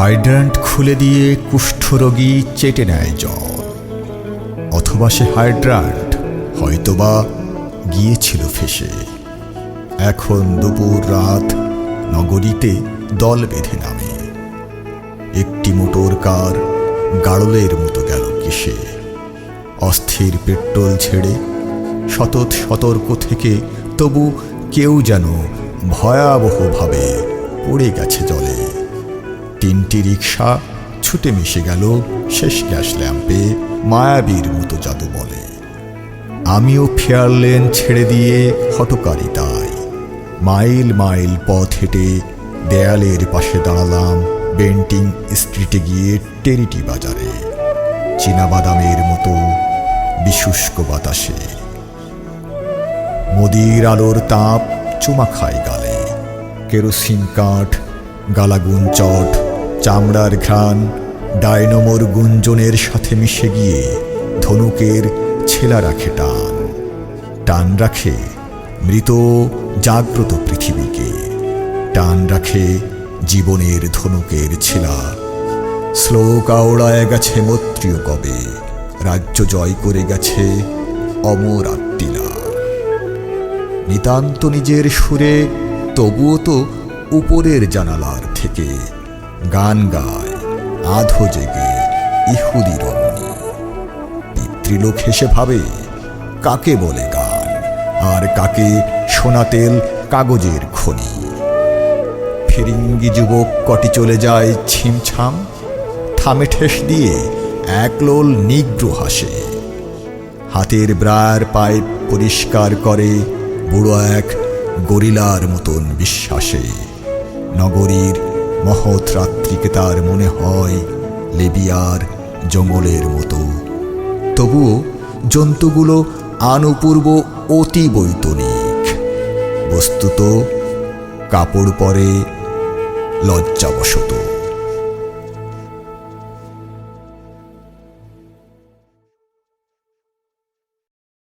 হাইড্রান্ট খুলে দিয়ে কুষ্ঠরোগী চেটে নেয় জল অথবা সে হাইড্রান্ট হয়তোবা গিয়েছিল ফেসে। এখন দুপুর রাত নগরীতে দল বেঁধে নামে। একটি মোটর কার গাড়লের মতো গেল কিসে। অস্থির পেট্রোল ছেড়ে সতত সতর্ক থেকে তবু কেউ যেন ভয়াবহভাবে পড়ে গেছে জলে। তিনটি রিক্সা ছুটে মিশে গেল শেষ গ্যাস ল্যাম্পে মায়াবীর মতো জাদু বলে আমিও ফেয়ার লেন ছেড়ে দিয়ে হটকারি তাই। মাইল মাইল পথ হেঁটে দেয়ালের পাশে দাঁড়ালাম বেন্টিং স্ট্রিটে গিয়ে টেরিটি বাজারে। চীনাবাদামের মতো বিশুষ্ক বাতাসে। মোদির আলোর তাপ চুমা খায় গালে। কেরোসিন কাঠ, গালাগুন চট চামড়ার ঘ্রাণ ডায়নমোর গুঞ্জনের সাথে মিশে গিয়ে ধনুকের ছেলা রাখে টান। টান রাখে মৃত, জাগ্রত পৃথিবীকে। টান রাখে জীবনের ধনুকের ছেলা। শ্লোক আওড়ায় গেছে মৈত্রীয় কবে, রাজ্য জয় করে গেছে অমর আত্মিলা। নিতান্ত নিজের সুরে তবুও তো উপরের জানালার থেকে গান গায়, আধো জেগে ইহুদি রমণী। পিতৃলোক হেসে ভাবে, কাকে বলে গান? আর কাকে সোনাতেল কাগজের খনি? ফিরিঙ্গি যুবক কটি চলে যায় ছিমছাম, থামে ঠেস দিয়ে একলোল নিগ্র হাসে। হাতের ব্রায়ার পাইপ পরিষ্কার করে বুড়ো এক গরিলার মতন বিশ্বাসে। নগরীর মহৎ রাত্রিকে তার মনে হয় লেবিয়ার জঙ্গলের মতো। তবুও জন্তুগুলো আনুপূর্ব অতি বৈতনিক। বস্তুত কাপড় পরে লজ্জাবশত।